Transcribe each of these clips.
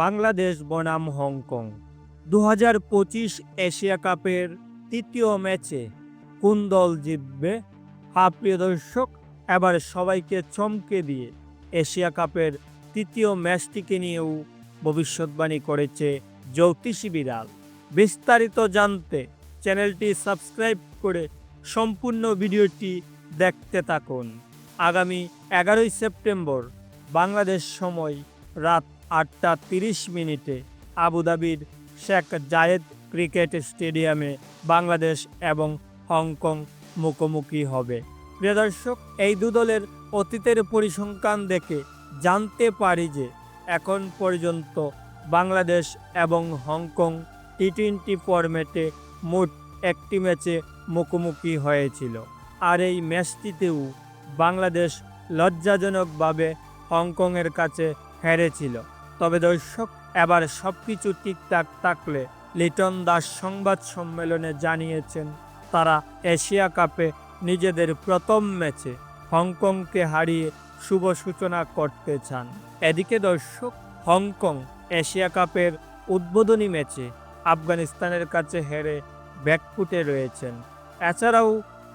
বাংলাদেশ বনাম হংকং। দু হাজার পঁচিশ এশিয়া কাপের তৃতীয় ম্যাচে কোন দল জিতবে? হা, প্রিয় দর্শক, এবার সবাইকে চমকে দিয়ে এশিয়া কাপের তৃতীয় ম্যাচটিকে নিয়েও ভবিষ্যৎবাণী করেছে জ্যোতিষী বিড়াল। বিস্তারিত জানতে চ্যানেলটি সাবস্ক্রাইব করে সম্পূর্ণ ভিডিওটি দেখতে থাকুন। আগামী এগারোই সেপ্টেম্বর, বাংলাদেশ সময় রাত আটটা তিরিশ মিনিটে আবুধাবির শেখ জায়েদ ক্রিকেট স্টেডিয়ামে বাংলাদেশ এবং হংকং মুখোমুখি হবে। প্রিয় দর্শক, এই দু দলের অতীতের পরিসংখ্যান দেখে জানতে পারি যে এখন পর্যন্ত বাংলাদেশ এবং হংকং টি টোয়েন্টি ফরম্যাটে মোট একটি ম্যাচে মুখোমুখি হয়েছিল। আর এই ম্যাচটিতেও বাংলাদেশ লজ্জাজনকভাবে হংকংয়ের কাছে হেরেছিল। তবে দর্শক, এবার সব কিছু ঠিকঠাক থাকলে লিটন দাস সংবাদ সম্মেলনে জানিয়েছেন, তারা এশিয়া কাপে নিজেদের প্রথম ম্যাচে হংকংকে হারিয়ে শুভ সূচনা করতে চান। এদিকে দর্শক, হংকং এশিয়া কাপের উদ্বোধনী ম্যাচে আফগানিস্তানের কাছে হেরে ব্যাকফুটে রয়েছেন। এছাড়াও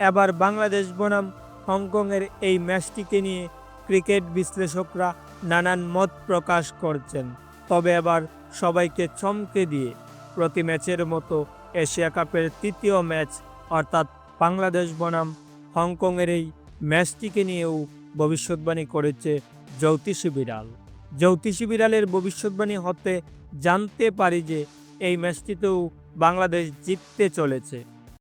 এবার বাংলাদেশ বনাম হংকংয়ের এই ম্যাচটিকে নিয়ে ক্রিকেট বিশ্লেষকরা নানান মত প্রকাশ করছেন। তবে এবার সবাইকে চমকে দিয়ে প্রতি ম্যাচের মতো এশিয়া কাপের তৃতীয় ম্যাচ অর্থাৎ বাংলাদেশ বনাম হংকংয়ের এই ম্যাচটিকে নিয়েও ভবিষ্যৎবাণী করেছে জ্যোতিষী বিড়াল। জ্যোতিষী বিড়ালের ভবিষ্যৎবাণী হতে জানতে পারি যে এই ম্যাচটিতেও বাংলাদেশ জিততে চলেছে।